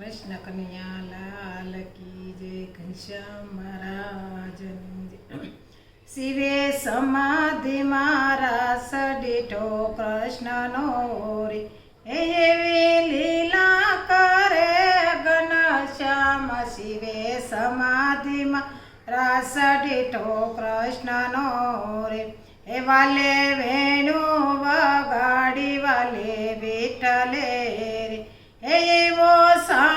કૃષ્ણ કનૈયા લાલ કી જય, ઘનશ્યામ મહારાજની જય. શિવે સમાધિ મારા સડીઠો કૃષ્ણનો રે. એવી લીલા કરે ઘનશ્યામ શિવે સમાધિમાં રાસ દીઠો કૃષ્ણનો રે. એ વાલે વેણુ વગાડી, વાલે બેઠલે રે. એવો સાંભળ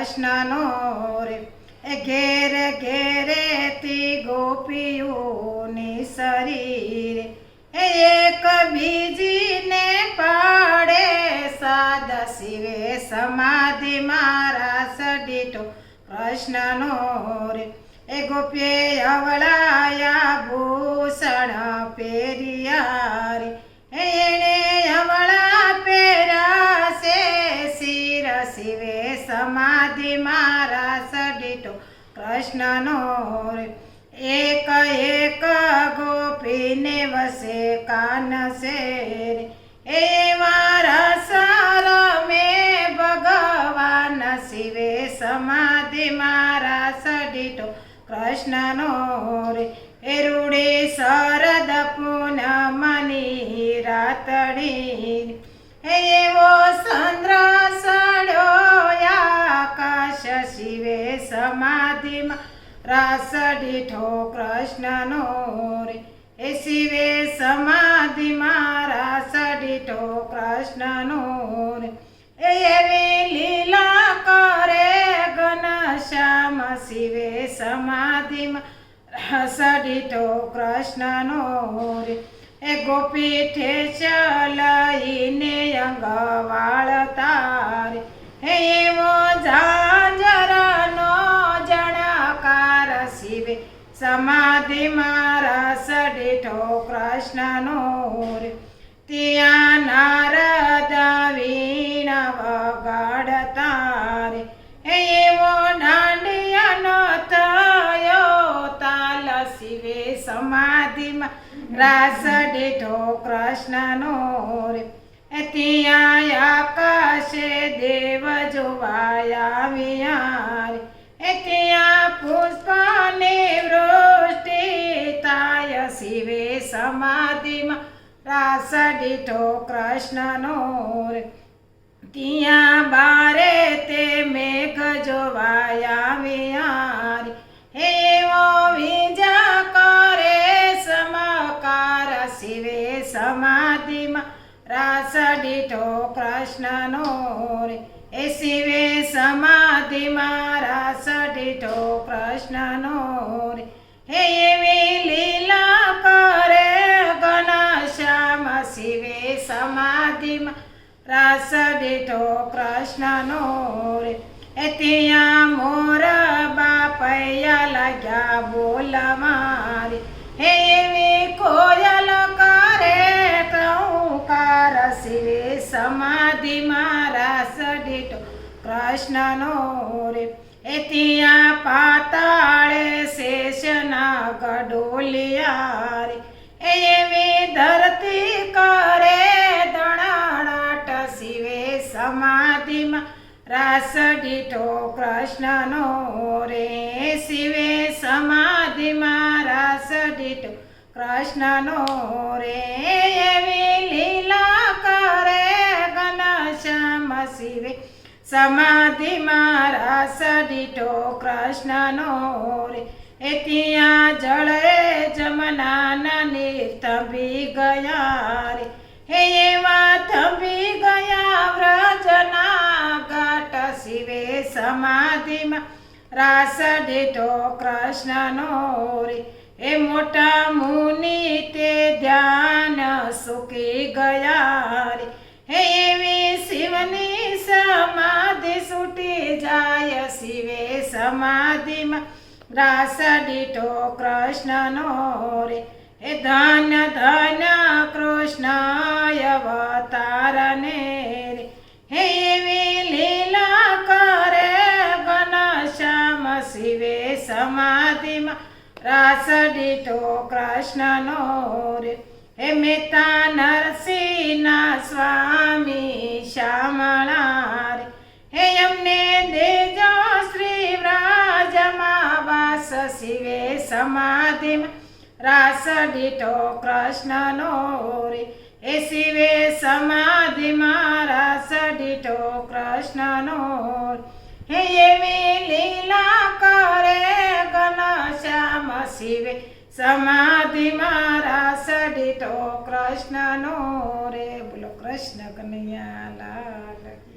કૃષ્ણનો રે. એ ઘેર ઘેરે તી ગોપીઓની શરીરે. એ એક બીજીને પાડે સાદા શિવે સમાધિ મારા સડીટો. કૃષ્ણનો રે. એ ગોપીએ અવળાયા ભૂષણ પેરિયા રે કૃષ્ણનો એક એક ગોપીને વસે કાન રે એવા રસર મે ભગવાન શિવે સમાધિ મારા સડીટો. કૃષ્ણનો રે એ રૂડી શરદ પૂનમની રાતડી. એવો રાસ દીઠો કૃષ્ણનો રે. એ શિવે સમાધિમાં રાસ દીઠો કૃષ્ણનો રે. એ એવી લીલા કરે ઘનશ્યામ શિવે સમાધિમાં રાસ દીઠો કૃષ્ણનો રે. એ ગોપી ઠેચ લઈને અંગ તારે કૃષ્ણનો રે ત્યાં નારદ વીણ વગાડતા રે એવો દાંડિયાનો થયો તાલ શિવે સમાધિમાં. રાસ દીઠો કૃષ્ણનો રે ત્યાં આકાશે દેવ જોવાયા વિહારે. એ ત્યાં પુષ્પની તાય શિવે સમાધિમાં રાસ દીઠો કૃષ્ણનો ત્યાં બારે તે મેઘ જોવાયા વિહારી હેવો વિજા કરે સમકાર શિવે સમાધિમાં રાસ દીઠો કૃષ્ણનો એ શિવે સમાધિમાં રાસ દીઠો કૃષ્ણનો રે. હે રાસ દીઠો કૃષ્ણનો રે એ ત્યાં મોર બાપૈયા લાગ્યા બોલા મારી હે એવી કોયલ કરે ટંકાર શિવે સમાધિ રાસ દીઠો કૃષ્ણનો રે એ ત્યાં પાતાળે શેષના ગડોલિયા રાસ દીઠો કૃષ્ણનો રે શિવે સમાધિમાં રાસ દીઠો કૃષ્ણનો રે એવી લીલા કરે ઘનશ્યામ શિવે સમાધિમાં રાસ દીઠો કૃષ્ણનો રે. એ ત્યાં જળે જમનાના નીર થંભી ગયા શિવે સમાધિમાં. રાસ દીધો કૃષ્ણનો રે એ મોટા મુનિ તે ધ્યાન સુકી ગયા રે હે એવી શિવની સમાધિ છૂટી જાય શિવે સમાધિમાં. રાસ દીઠો કૃષ્ણનો રે શિવે સમાધિમાં રાસ દીઠો કૃષ્ણનો રે. હે મેતા નરસિંહના સ્વામી શ્યામળા રે. હે અમને દેજો શ્રી વ્રાજમાં વાસ શિવે સમાધિમાં રાસ દીઠો કૃષ્ણનો રે. હે શિવે સમાધિમાં રાસ દીઠો કૃષ્ણનો રે. એવી લીલા કરે ઘનશ્યામ શિવે સમાધિમાં રાસ દીઠો કૃષ્ણનો રે બોલો કૃષ્ણ કનૈયા લાલ.